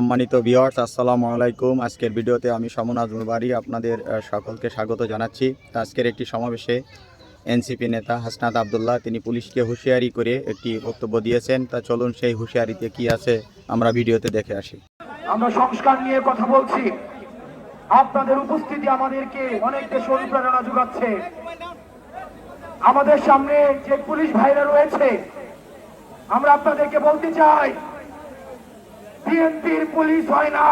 সম্মানিত ভিউয়ার্স আসসালামু আলাইকুম। আজকের ভিডিওতে আমি সমন আজমুল বাড়ি আপনাদের সকলকে স্বাগত জানাচ্ছি। আজকের একটি সমাবেশে এনসিপি নেতা হাসনাত আবদুল্লাহ, তিনি পুলিশকে হুঁশিয়ারি করে একটি বক্তব্য দিয়েছেন। তা চলুন সেই হুঁশিয়ারিতে কি আছে আমরা ভিডিওতে দেখে আসি। আমরা সংস্কার নিয়ে কথা বলছি। আপনাদের উপস্থিতি আমাদেরকে অনেক দেশে অনুপ্রেরণা যোগাচ্ছে। আমাদের সামনে যে পুলিশ ভাইরা রয়েছে, আমরা আপনাদেরকে বলতে চাই বিএনপির পুলিশ হয় না।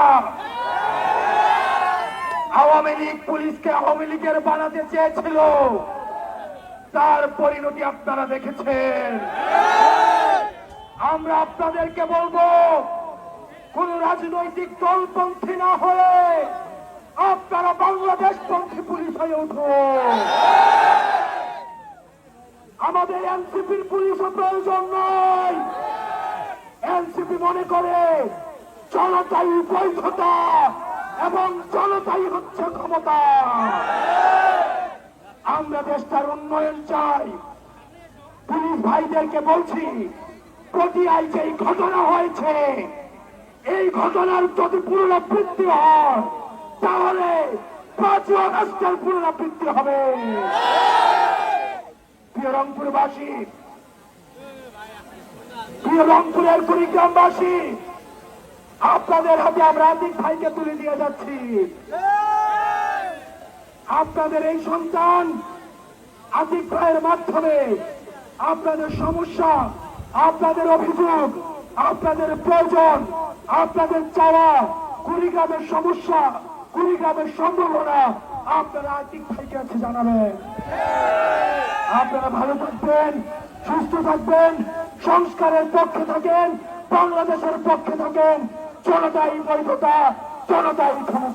আওয়ামী লীগ পুলিশকে আওয়ামী লীগের বানাতে চেয়েছিল। তার পরিণতি আপনারা দেখেছেন। আমরা আপনাদেরকে বলব, কোন রাজনৈতিক দলপন্থী না হয়ে আপনারা বাংলাদেশ পন্থী পুলিশ হয়ে উঠুন। আমাদের এনসিপির পুলিশও প্রয়োজন নয়। এনসিপি মনে করে জনতাই বৈধতা এবং জনতাই হচ্ছে ক্ষমতা। আমরা দেশটার উন্নয়ন চাই। পুলিশ ভাইদেরকে বলছি পটিয়ায় যে ঘটনা হয়েছে, এই ঘটনার যদি পুনরাবৃত্তি হয়, তাহলে পাঁচই আগস্টের পুনরাবৃত্তি হবে। রংপুরবাসী প্রিয় রংপুরের কুড়িগ্রামবাসী আপনাদের হাতে আমরা আতিক ভাইকে তুলে দিয়ে যাচ্ছি। আপনাদের এই সন্তান আতিক ভাইয়ের মাধ্যমে আপনাদের সমস্যা, আপনাদের অভিযোগ, আপনাদের প্রয়োজন, আপনাদের চাওয়া, কুড়িগ্রামের সমস্যা, কুড়িগ্রামের সম্ভাবনা আপনারা আতিক ভাইকে আছে জানাবেন। আপনারা ভালো থাকবেন, সুস্থ থাকবেন। সংস্কারের পক্ষে থাকেন বাংলাদেশের পক্ষে থাকেন জনতাই বৈধতা জনতাই ক্ষমতা।